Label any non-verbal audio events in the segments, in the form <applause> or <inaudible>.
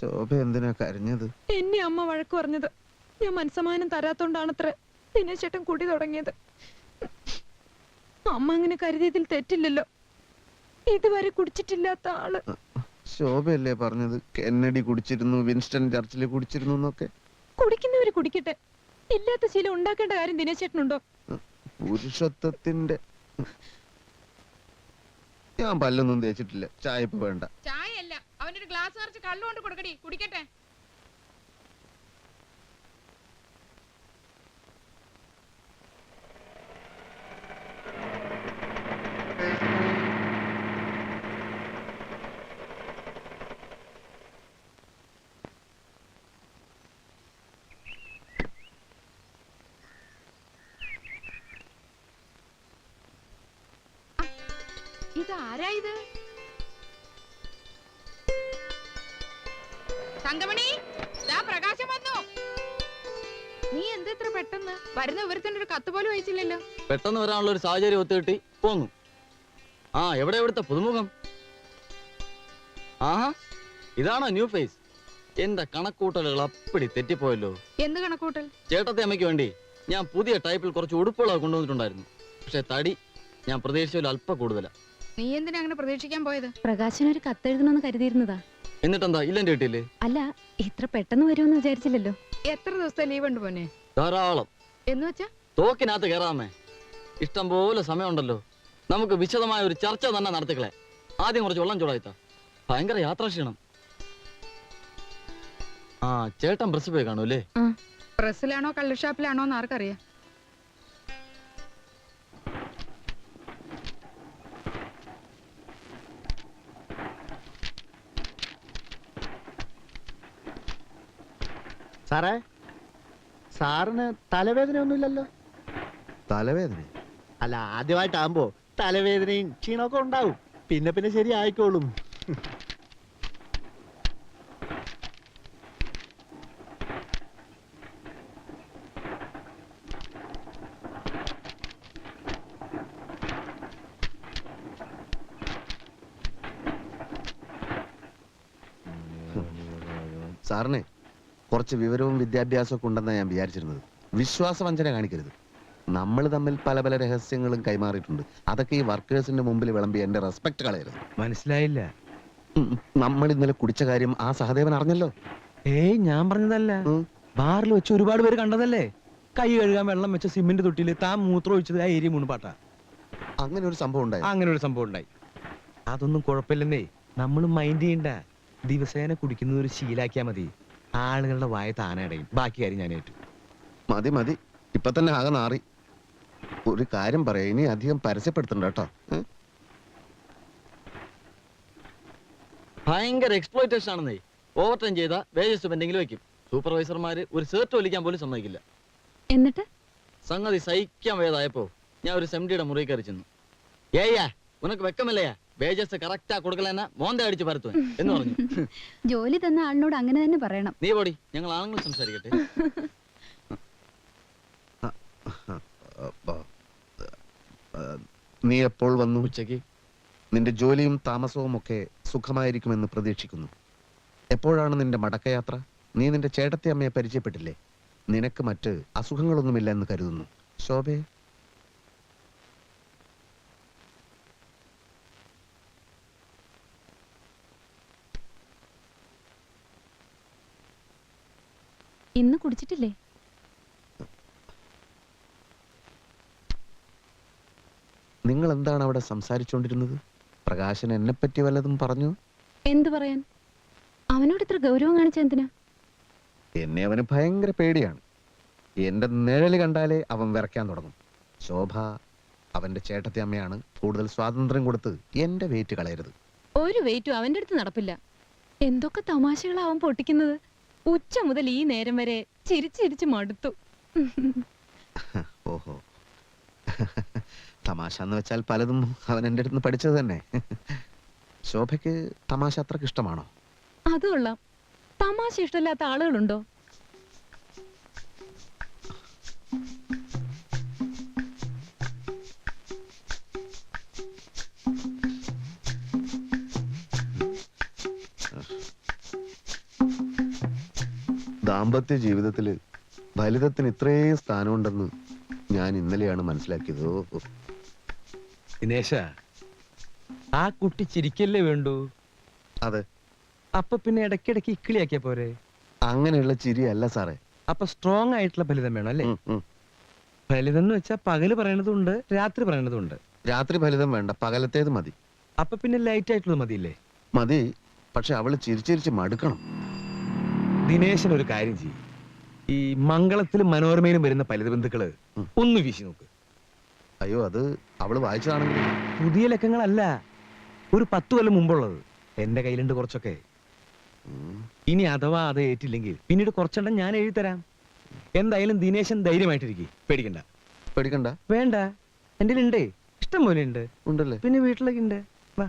ശോഭ എന്തിനാ കരഞ്ഞത്? എന്നെ അമ്മ വഴക്ക് പറഞ്ഞത്. ഞാൻ മനസ്സമാനം തരാത്തോണ്ടാണത്ര. എന്നെ ചേട്ടൻ കുടി തുടങ്ങിയത്. അമ്മ അങ്ങനെ കരുതിയതിൽ തെറ്റില്ലല്ലോ. ഇതുവരെ കുടിച്ചിട്ടില്ലാത്ത ആൾ. ശോഭയല്ലേ പറഞ്ഞത്? കെന്നഡി കുടിച്ചിരുന്നു വിൻസ്റ്റൺ ചർച്ചിൽ കുടിച്ചിരുന്നു എന്നൊക്കെ. കുടിക്കുന്നവര് കുടിക്കട്ടെ. ഇല്ലാത്ത ശീലം ഉണ്ടാക്കേണ്ട കാര്യം ദിനേശേട്ടനുണ്ടോ പുരുഷത്വത്തിന്റെ ഞാൻ പല്ലൊന്നും തേച്ചിട്ടില്ല. ചായ ഇപ്പൊ വേണ്ട. ചായ അല്ല അവനൊരു ഗ്ലാസ് നിറച്ച് കള്ളുകൊണ്ട് കൊടുക്കടി. കുടിക്കട്ടെ. ഇത് ആരാ ഇത്? തങ്കമണി ദാ പ്രകാശം വന്നു. നീ എന്താ ഇത്ര പെട്ടെന്ന്? വരുന്ന വിവരത്തിന്റെ ഒരു കത്ത് പോലും അയച്ചില്ലല്ലോ. പെട്ടെന്ന് വരാനുള്ള ഒരു സാഹചര്യം ഒത്തുകിട്ടി പോന്നു. ആ എവിടെ എവിടുത്തെ പുതുമുഖം? ആഹാ ഇതാണോ ന്യൂ ഫേസ്. എന്റെ കണക്കൂട്ടലുകൾ അപ്പടി തെറ്റിപ്പോയല്ലോ. എന്ത് കണക്കൂട്ടൽ? ചേട്ടത്തെ അമ്മയ്ക്ക് വേണ്ടി ഞാൻ പുതിയ ടൈപ്പിൽ കുറച്ച് ഉടുപ്പുകളൊക്കെ കൊണ്ടുവന്നിട്ടുണ്ടായിരുന്നു. പക്ഷെ തടി ഞാൻ പ്രതീക്ഷിച്ചതിൽ അല്പം കൂടുതലാ. നീ എന്തിനാ അങ്ങനെ പ്രതീക്ഷിക്കാൻ പോയത്? പ്രകാശന് ഒരു കത്തെഴുതണമെന്ന് കരുതിയിരുന്നതാ. എന്നിട്ടെന്താ? ഇല്ലെന്റെ കിട്ടിയില്ലേ അല്ല ഇത്ര പെട്ടെന്ന് വരുമെന്ന് വിചാരിച്ചില്ലല്ലോ. എത്ര ദിവസത്തെ ലീവ് ഉണ്ട് പോനെ ധാരാളം. എന്ന് വെച്ചാ? തോക്കിനകത്ത് കയറാമേ ഇഷ്ടം പോലെ സമയമുണ്ടല്ലോ. നമുക്ക് വിശദമായ ഒരു ചർച്ച തന്നെ നടത്തിക്കളെ. ആദ്യം കുറച്ച് വെള്ളം ചൂടായിത്ത. ഭയങ്കര യാത്രാക്ഷീണം ആ ചേട്ടൻ പ്രസ് പോയി കാണൂല്ലേ പ്രസ്സിലാണോ കള്ളുഷാപ്പിലാണോ എന്ന് ആർക്കറിയാം. സാറേ സാറിന് തലവേദന ഒന്നുമില്ലല്ലോ തലവേദന? അല്ല ആദ്യമായിട്ടാകുമ്പോ തലവേദനയും ക്ഷീണമൊക്കെ ഉണ്ടാവും. പിന്നെ പിന്നെ ശരി ആയിക്കോളും സാറിന് കുറച്ച് വിവരവും വിദ്യാഭ്യാസവും ഒക്കെ ഉണ്ടെന്നാണ് ഞാൻ വിചാരിച്ചിരുന്നത്. വിശ്വാസവഞ്ചന കാണിക്കരുത്. നമ്മൾ തമ്മിൽ പല പല രഹസ്യങ്ങളും കൈമാറിയിട്ടുണ്ട്. അതൊക്കെ ഈ വർക്കേഴ്സിന്റെ മുമ്പിൽ വിളമ്പി എന്റെ റെസ്പെക്ട് കളയരുത്. മനസ്സിലായില്ല. നമ്മൾ ഇന്നലെ കുടിച്ച കാര്യം ആ സഹദേവൻ അറിഞ്ഞല്ലോ? ഏയ് ഞാൻ പറഞ്ഞതല്ല. ബാറിൽ വെച്ച് ഒരുപാട് പേര് കണ്ടതല്ലേ? കൈ കഴുകാൻ വെള്ളം വെച്ച സിമെന്റ് തൊട്ടിയിൽ താൻ മൂത്രം ഒഴിച്ചത് ആ ഏരിയ മുൻപാട്ടാ അങ്ങനെ ഒരു സംഭവം ഉണ്ടായി. അങ്ങനെ ഒരു സംഭവം ഉണ്ടായി. അതൊന്നും കുഴപ്പമില്ലെന്നേ. നമ്മൾ മൈൻഡ് ചെയ്യണ്ട. ദിവസേന കുടിക്കുന്നത് ഒരു ശീലാക്കിയാ മതി. ആളുകളുടെ വായ താനടയും ബാക്കി കാര്യം ഞാൻ ഏറ്റു. മതി മതി. ഇപ്പൊ തന്നെ ആകെ നാറി. ഒരു കാര്യം പറയാം. ഇനി അധികം പരസ്യപ്പെടുത്തണ്ട കേട്ടോ. ഭയങ്കര എക്സ്പ്ലോയിറ്റേഷൻ ആണെന്നേ. ഓവർ ടൈം ചെയ്ത വേജസ് പെൻഡിങ്ങിൽ വെക്കും. സൂപ്പർവൈസർമാര് ഒരു സേർട്ട് വലിക്കാൻ പോലും സമ്മതിക്കില്ല. എന്നിട്ട്? സംഗതി സഹിക്കാൻ വേദായപ്പോ ഞാൻ ഒരു സെംഡിയുടെ മുറി കയറി ചെന്നു. ഏയ്യാ ഉനക്ക് വെക്കമില്ലയാ വേജസ് കറക്റ്റാ കൊടുക്കലെന്ന മോന്ത അടിച്ച് പരത്തുവൻ എന്ന് പറഞ്ഞു. ജോലി തന്ന ആളിനോട് അങ്ങനെ തന്നെ പറയണം. നീ പോടി ഞങ്ങൾ ആണുങ്ങൾ സംസാരിക്കട്ടെ. നീ എപ്പോൾ വന്നു ഉച്ചയ്ക്ക് നിന്റെ ജോലിയും താമസവും ഒക്കെ സുഖമായിരിക്കുമെന്ന് പ്രതീക്ഷിക്കുന്നു. എപ്പോഴാണ് നിന്റെ മടക്കയാത്ര? നീ നിന്റെ ചേട്ടത്തെ അമ്മയെ പരിചയപ്പെട്ടില്ലേ? നിനക്ക് മറ്റ് അസുഖങ്ങളൊന്നുമില്ല എന്ന് കരുതുന്നു. ശോഭേ. ഇന്ന് കുടിച്ചിട്ടില്ലേ? നിങ്ങൾ എന്താണ് അവിടെ സംസാരിച്ചുകൊണ്ടിരുന്നത് പ്രകാശൻ എന്നെ പറ്റി വല്ലതും പറഞ്ഞു? എന്തു പറയാൻ? അവനോട് ഇത്ര ഗൗരവം കാണിച്ച എന്തിനാ? എന്നെ അവന് ഭയങ്കര പേടിയാണ്. എന്റെ നിഴൽ കണ്ടാലേ അവൻ വിറയ്ക്കാൻ തുടങ്ങും. ശോഭ അവന്റെ ചേട്ടത്തെ അമ്മയാണ് കൂടുതൽ സ്വാതന്ത്ര്യം കൊടുത്ത് എന്റെ വെയിറ്റ് കളയരുത്. ഒരു വെയിറ്റും അവന്റെ അടുത്ത് നടപ്പില്ല. എന്തൊക്കെ തമാശകളാ അവൻ പൊട്ടിക്കുന്നത്? ഉച്ച മുതൽ ഈ നേരം വരെ ചിരിച്ചിരിച്ച് മടുത്തു. <laughs> ഓഹോ. <laughs> തമാശ എന്ന് വെച്ചാൽ പലതും അവൻ എന്റെ അടുത്ത് പഠിച്ചത് തന്നെ. <laughs> ശോഭയ്ക്ക് തമാശ അത്രയ്ക്ക് ഇഷ്ടമാണോ? അത് കൊള്ളാം തമാശ ഇഷ്ടമില്ലാത്ത ആളുകളുണ്ടോ? ദാമ്പത്യ ജീവിതത്തിൽ ഫലിതത്തിന് ഇത്രയും സ്ഥാനമുണ്ടെന്ന് ഞാൻ ഇന്നലെയാണ് മനസ്സിലാക്കിയത്. ദിനേശ ആ കുട്ടി ചിരിക്കല്ലേ വേണ്ടു? അതെ. അപ്പൊ പിന്നെ ഇടയ്ക്കിടയ്ക്ക് ഇക്കിളിയാക്കിയ പോരെ? അങ്ങനെയുള്ള ചിരിയല്ല സാറേ. അപ്പൊ സ്ട്രോങ് ആയിട്ടുള്ള ഫലിതം വേണം അല്ലേ? ഉം, ഉം. ഫലിതം എന്ന് വെച്ചാൽ പകൽ പറയണതുണ്ട് രാത്രി പറയണതുണ്ട്. രാത്രി ഫലിതം വേണ്ട പകലത്തേത് മതി. അപ്പൊ പിന്നെ ലൈറ്റ് ആയിട്ടുള്ളത് മതിയില്ലേ? മതി പക്ഷെ അവൾ ചിരിച്ചിരിച്ച് മടുക്കണം. ദിനേശൻ ഒരു കാര്യം ചെയ്യും. ഈ മംഗളത്തിലും മനോരമയിലും വരുന്ന ഫലിത ബന്ധുക്കൾ ഒന്ന് വീശി നോക്ക്. അയ്യോ അത് അവൾ വായിച്ചതാണെങ്കിൽ പുതിയ ലക്കങ്ങളല്ല ഒരു പത്ത് കൊല്ലം മുമ്പുള്ളത്. എന്റെ കയ്യിലുണ്ട് കുറച്ചൊക്കെ. ഇനി അഥവാ അത് ഏറ്റില്ലെങ്കിൽ പിന്നീട് കുറച്ചെണ്ണം ഞാൻ എഴുതി തരാം. എന്തായാലും ദിനേശൻ ധൈര്യമായിട്ടിരിക്കും. പേടിക്കണ്ട. പേടിക്കണ്ട? വേണ്ട. എന്റെ ഉണ്ടേ ഇഷ്ടം പോലെ ഉണ്ട്. ഉണ്ടല്ലേ? പിന്നെ വീട്ടിലൊക്കെ ഉണ്ട്. വാ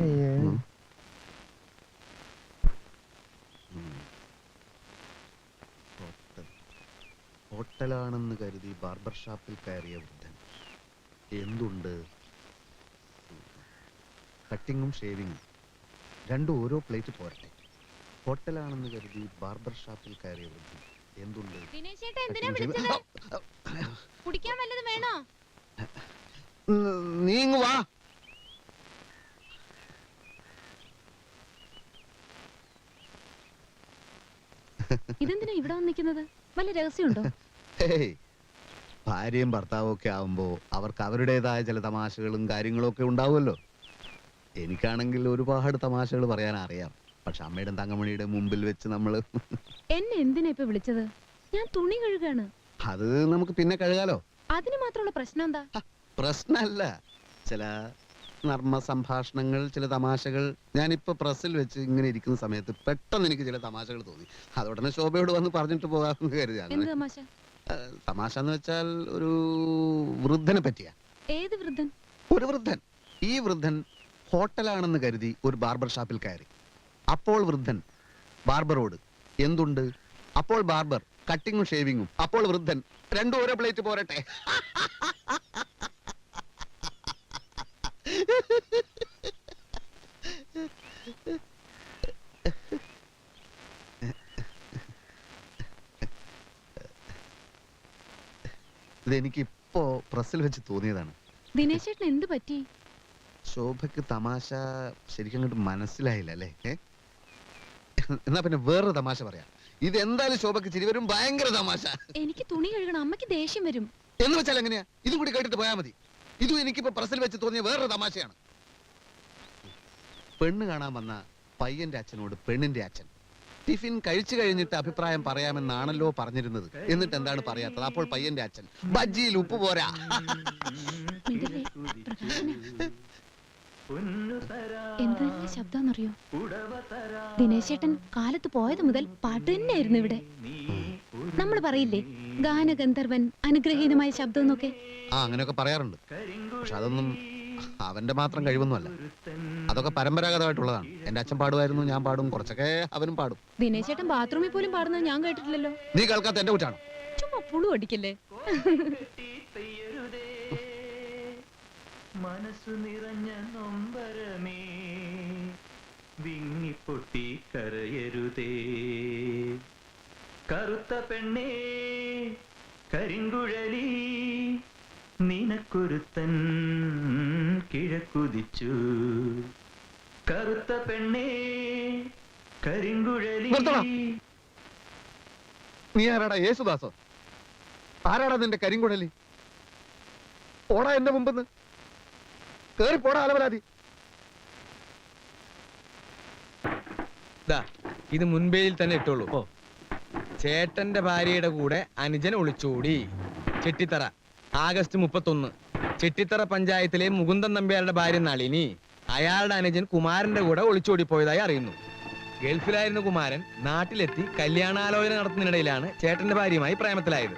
അയ്യോ. ഉം. ഹോട്ടൽ. ഹോട്ടലാണെന്ന് കരുതി ബാർബർ ഷാപ്പിൽ കയറിയ വൃദ്ധൻ. എന്തുണ്ട്? കട്ടിങ്ങും ഷേവിങ്ങും. രണ്ടും ഓരോ പ്ലേറ്റ് പോരട്ടെ. ഹോട്ടലാണെന്ന് കരുതി ബാർബർ ഷാപ്പിൽ കയറിയ വൃദ്ധൻ. എന്തുണ്ട്? ദിനേശേട്ടാ എന്തിനാ വിളിച്ചത്? കുടിക്കാൻ വല്ലതും വേണോ? നീങ്ങുവാ വാ. ഇതെന്തിനാ ഇവിടെ വന്നിരിക്കുന്നത്? വല്ല രഹസ്യമുണ്ടോ. ഭാര്യയും ഭർത്താവും ഒക്കെ ആവുമ്പോ അവർക്ക് അവരുടേതായ ചില തമാശകളും കാര്യങ്ങളും ഒക്കെ ഉണ്ടാവുമല്ലോ. എനിക്കാണെങ്കിൽ ഒരുപാട് തമാശകൾ പറയാൻ അറിയാം. പക്ഷെ അമ്മയുടെ തങ്കമണിയുടെ മുമ്പിൽ വെച്ച് നമ്മൾ എന്നെ എന്തിനാ ഇപ്പൊ വിളിച്ചത്? ഞാൻ തുണി കഴുകാണ്. അത് നമുക്ക് പിന്നെ കഴുകാലോ. അതിന് മാത്രമുള്ള പ്രശ്നം എന്താ? പ്രശ്നമല്ല ചില നർമ്മ സംഭാഷണങ്ങൾ ചില തമാശകൾ. ഞാനിപ്പോ പ്രസ്സിൽ വെച്ച് ഇങ്ങനെ ഇരിക്കുന്ന സമയത്ത് പെട്ടെന്ന് എനിക്ക് ചില തമാശകൾ തോന്നി. അതോടനെ ശോഭയോട് വന്ന് പറഞ്ഞിട്ട് പോകാമെന്ന് കരുതി എന്ത് തമാശ? തമാശ എന്ന് വെച്ചാൽ ഒരു വൃദ്ധനെ പറ്റിയാ. ഏത് വൃദ്ധൻ? ഒരു വൃദ്ധൻ. ഈ വൃദ്ധൻ ഹോട്ടലാണെന്ന് കരുതി ഒരു ബാർബർ ഷാപ്പിൽ കയറി. അപ്പോൾ വൃദ്ധൻ ബാർബറോട് എന്തുണ്ട്? അപ്പോൾ ബാർബർ കട്ടിങ്ങും ഷേവിങ്ങും. അപ്പോൾ വൃദ്ധൻ രണ്ടും ഓരോ പ്ലേറ്റ് പോരട്ടെ. <laughs> ഇതെനിക്ക് ഇപ്പോ പ്രസ്സിൽ വെച്ച് തോന്നിയതാണ്. ദിനേശേട്ടൻ എന്ത് പറ്റി? ശോഭയ്ക്ക് തമാശ ശരിക്കും അങ്ങോട്ട് മനസ്സിലായില്ല അല്ലേ? ഏ? എന്നാ പിന്നെ വേറൊരു തമാശ പറയാം. ഇത് എന്തായാലും ശോഭയ്ക്ക് ചിരി വരും ഭയങ്കര തമാശ. എനിക്ക് തുണി കഴുകണം അമ്മയ്ക്ക് ദേഷ്യം വരും. എന്ന് വെച്ചാൽ എങ്ങനെയാ? ഇതും കൂടി കേട്ടിട്ട് പോയാൽ മതി. ഇതും എനിക്കിപ്പോ പ്രസിൽ വെച്ച് തോന്നിയ വേറൊരു തമാശയാണ്. പെണ്ണ് കാണാൻ വന്ന പയ്യന്റെ അച്ഛനോട് പെണ്ണിന്റെ അച്ഛൻ. ടിഫിൻ കഴിച്ചു കഴിഞ്ഞിട്ട് അഭിപ്രായം പറയാമെന്നാണല്ലോ പറഞ്ഞിരുന്നത്. എന്നിട്ട് എന്താണ് പറയാത്തത്? അപ്പോൾ പയ്യന്റെ അച്ഛൻ ബജ്ജിയിൽ ഉപ്പ് പോരാ. എന്തെല്ലാം ശബ്ദാന്നറിയോ? ദിനേശേട്ടൻ കാലത്ത് പോയത് മുതൽ പാട്ട് തന്നെയായിരുന്നു ഇവിടെ. നമ്മൾ പറയില്ലേ ഗാനഗന്ധർവൻ അനുഗ്രഹീതമായ ശബ്ദം എന്നൊക്കെ? ആ അങ്ങനെയൊക്കെ പറയാറുണ്ട്. പക്ഷെ അതൊന്നും അവന്റെ മാത്രം കഴിവൊന്നുമല്ല. അതൊക്കെ പരമ്പരാഗതമായിട്ടുള്ളതാണ്. എന്റെ അച്ഛൻ പാടുമായിരുന്നു ഞാൻ പാടും കുറച്ചൊക്കെ അവനും പാടും. ദിനേശേട്ടൻ ബാത്റൂമിൽ പോലും പാടുന്നത് ഞാൻ കേട്ടിട്ടില്ലല്ലോ. നീ കേൾക്കാത്ത എന്റെ കുറ്റാണ്? ചുമ്മാ പുളു അടിക്കല്ലേ? മനസ്സു നിറഞ്ഞ നൊമ്പരമേ വിങ്ങിപ്പൊട്ടി കരയരുതേ. കറുത്ത പെണ്ണേ കരിങ്കുഴലി നിനക്കൊരുത്തൻ കിഴക്കുതിച്ചു. കറുത്ത പെണ്ണേ കരിങ്കുഴലി. നിർത്തടാ. നീ ആരാടാ? യേശുദാസോ? ആരാടാ നിന്റെ കരിങ്കുഴലി? ഓടാ എന്റെ മുമ്പെന്ന്. കേറി പോടാ അലവരാതി ദാ, ഇത് മുൻപേയിൽ തന്നെ ഇട്ടോളൂ. ഓ. ചേട്ടന്റെ ഭാര്യയുടെ കൂടെ അനുജൻ ഒളിച്ചോടി. ചെട്ടിത്തറ ആഗസ്റ്റ് മുപ്പത്തൊന്ന്. ചെട്ടിത്തറ പഞ്ചായത്തിലെ മുകുന്ദൻ നമ്പ്യാരുടെ ഭാര്യ നളിനി. അയാളുടെ അനുജൻ കുമാരന്റെ കൂടെ ഒളിച്ചോടി പോയതായി അറിയുന്നു. ഗൾഫിലായിരുന്ന കുമാരൻ നാട്ടിലെത്തി കല്യാണാലോചന നടത്തുന്നതിനിടയിലാണ് ചേട്ടന്റെ ഭാര്യയുമായി പ്രേമത്തിലായത്.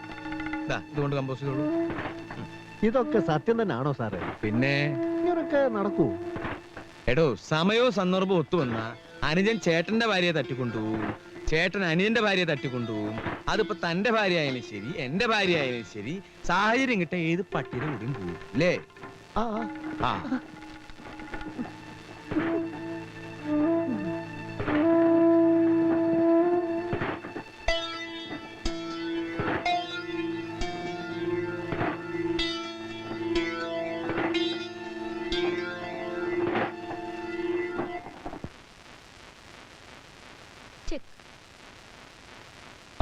ദാ, ഇതുകൊണ്ട് കമ്പോസ് ചെയ്തോളൂ. ഇതൊക്കെ സത്യം തന്നെയാണോ സാറേ? പിന്നെ? ഇങ്ങനൊക്കെ നടക്കൂ. എടോ സമയവും സന്ദർഭവും ഒത്തുവന്ന അനുജൻ ചേട്ടന്റെ ഭാര്യയെ തട്ടിക്കൊണ്ടുപോകും ചേട്ടൻ അനുജന്റെ ഭാര്യയെ തട്ടിക്കൊണ്ടുപോകും അതിപ്പോ തന്റെ ഭാര്യ ആയാലും ശരി എന്റെ ഭാര്യ ആയാലും ശരി സാഹചര്യം കിട്ട ഏത് പട്ടിയുടെ കൂടിയും പോകും അല്ലേ? ആ. ആ.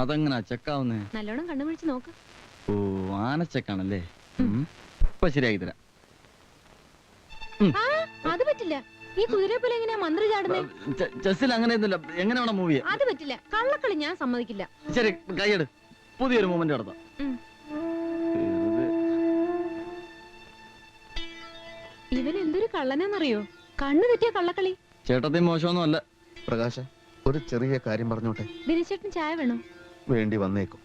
അതെങ്ങനാ ചെക്കാവുന്നേ? നല്ലോണം കണ്ടുപിടിച്ച് നോക്ക്. ഓ ആനച്ചെക്കാണല്ലേ ഇപ്പൊ ശരിയാക്കി തരാം. അത് പറ്റില്ല. ഈ കുതിരയെ പോലെ എങ്ങനെയാ മന്ത്രി ചാടുന്നത് ചെസ്സിൽ അങ്ങനെയൊന്നുമില്ല. എങ്ങനെ വേണം മൂവിയെ അത് പറ്റില്ല. കള്ളക്കളി ഞാൻ സമ്മതിക്കില്ല. ശരി കൈയെടു. പുതിയൊരു മൂമെന്റ് നടത്താം ഇവൻ എന്തൊരു കള്ളനാന്നറിയോ? കണ്ണു തെറ്റിയ കള്ളക്കളി. ചേട്ടത്തി മോശമൊന്നും അല്ല പ്രകാശ ഒരു ചെറിയ കാര്യം പറഞ്ഞോട്ടെ? ദിനേശേട്ടൻ ചായ വേണോ? വേണ്ടി വന്നേക്കും.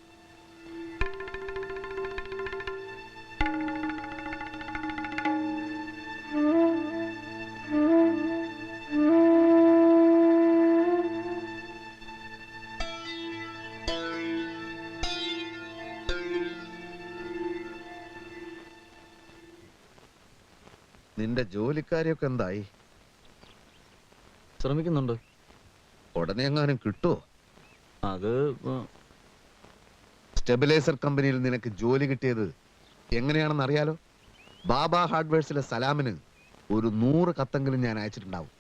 ജോലിക്കാരിയൊക്കെ എന്തായി? ശ്രമിക്കുന്നുണ്ട്. ഉടനെ എങ്ങാനും കിട്ടുമോ അത് സ്റ്റെബിലൈസർ കമ്പനിയിൽ നിനക്ക് ജോലി കിട്ടിയത് എങ്ങനെയാണെന്ന് അറിയാലോ ബാബ ഹാർഡ്വെയർസിലെ സലാമിന് ഒരു നൂറ് കത്തെങ്കിലും ഞാൻ അയച്ചിട്ടുണ്ടാവും.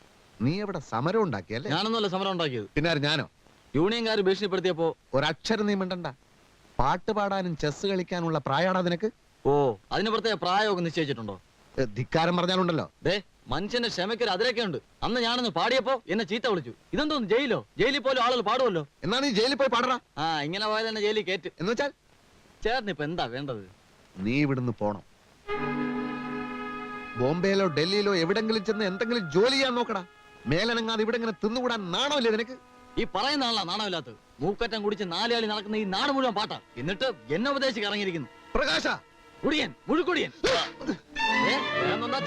നീ എവിടെ സമരം ഉണ്ടാക്കിയല്ലേ ഞാനൊന്നുമല്ല സമരം ഉണ്ടാക്കിയത്. പിന്നെ ആര് ഞാനോ? യൂണിയൻകാർ ഭീഷണിപ്പെടുത്തിയപ്പോ ഒരക്ഷരം നീ മിണ്ടണ്ട. പാട്ട് പാടാനും ചെസ് കളിക്കാനുള്ള പ്രായമാണോ നിനക്ക്? ഓ അതിന് പ്രത്യേക പ്രായമൊക്കെ നിശ്ചയിച്ചിട്ടുണ്ടോ? ധിക്കാരം പറഞ്ഞാലുണ്ടല്ലോ. ദേ മനുഷ്യന്റെ ക്ഷമയ്ക്കൊരു അതിരൊക്കെ ഉണ്ട് അന്ന് ഞാനൊന്ന് പാടിയപ്പോ എന്നെ ചീത്ത വിളിച്ചു. ഇതെന്തോന്ന് ജയിലോ? ജയിലിൽ പോലും ആളുകൾ പാടുമല്ലോ? എന്നാ നീ ജയിലിൽ പോയി പാടറ ആ ഇങ്ങനെ പോയാൽ എന്നെ ജയിലിൽ കയറ്റ് എന്ന് വെച്ചാൽ? ചേർന്ന് ഇപ്പൊ എന്താ വേണ്ടത്? നീ ഇവിടുന്ന് പോണം. ബോംബെയിലോ ഡൽഹിയിലോ എവിടെങ്കിലും ചെന്ന് എന്തെങ്കിലും ജോലി ചെയ്യാൻ നോക്കടാ. മേലനങ്ങാതെ ഇവിടെ ഇങ്ങനെ തിന്നുകൂടാൻ നാണമില്ലേ നിനക്ക്? ഈ പറയുന്ന ആളാ നാണമില്ലാത്തത്. മൂക്കറ്റം കുടിച്ച് നാലാളി നടക്കുന്ന ഈ നാട് മുഴുവൻ പാട്ടാ. എന്നിട്ട് എന്നെ ഉപദേശിച്ച് ഇറങ്ങിയിരിക്കുന്നു. പ്രകാശ. കുടിയൻ മുഴുക്കുടിയൻ.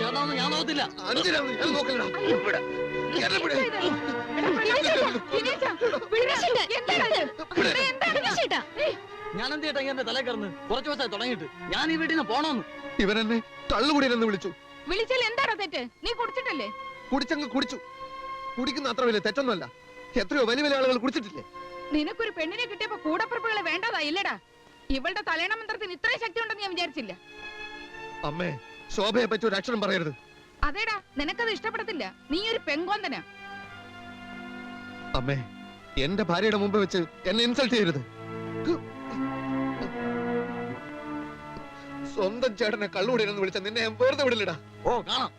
ചേട്ടനൊന്നും ഞാൻ നോക്കത്തില്ല. അഞ്ചിനാണ് ഞാൻ. ദിനേശേട്ടാ ഞാൻ എന്ത്? ചെയ്യട്ടെ എന്റെ തലേ കറന്ന് കുറച്ച് ദിവസമായി തുടങ്ങിയിട്ട്? ഞാൻ ഈ വീട്ടിൽ നിന്ന് പോണോന്ന്. ഇവനെന്നെ തള്ളുകുടിയെന്ന് വിളിച്ചു. വിളിച്ചാൽ എന്താണോ തെറ്റ്? നീ കുടിച്ചിട്ടല്ലേ? കുടിച്ചങ്ങ് കുടിച്ചു. കുടിക്കുന്ന അത്ര വലിയ തെറ്റൊന്നുമല്ല. എത്രയോ വലിയ വലിയ ആളുകൾ കുടിച്ചിട്ടില്ലേ? നിനക്കൊരു പെണ്ണിനെ കിട്ടിയപ്പോ കൂടപ്പുറപ്പുകളെ വേണ്ടതാ ഇല്ലടാ ഇവളുടെ തലേണ മന്ത്രത്തിന് ഇത്രയും ശക്തി ഉണ്ടെന്ന് ഞാൻ വിചാരിച്ചില്ല. അമ്മേ ശോഭയെ പറ്റി ഒരു അക്ഷരം പറയരുത്. അതേടാ നിനക്കത് ഇഷ്ടപ്പെടത്തില്ല. നീ ഒരു പെങ്കോന്തനാ. അമ്മേ എന്റെ ഭാര്യയുടെ മുമ്പ് വെച്ച് എന്നെ ഇൻസൾട്ട് ചെയ്യരുത്. സ്വന്തം ചേട്ടനെ കള്ളുകൂടിയെന്ന് വിളിച്ച നിന്നെ ഞാൻ വെറുതെ വിടില്ലടാ. ഓ കാണാം.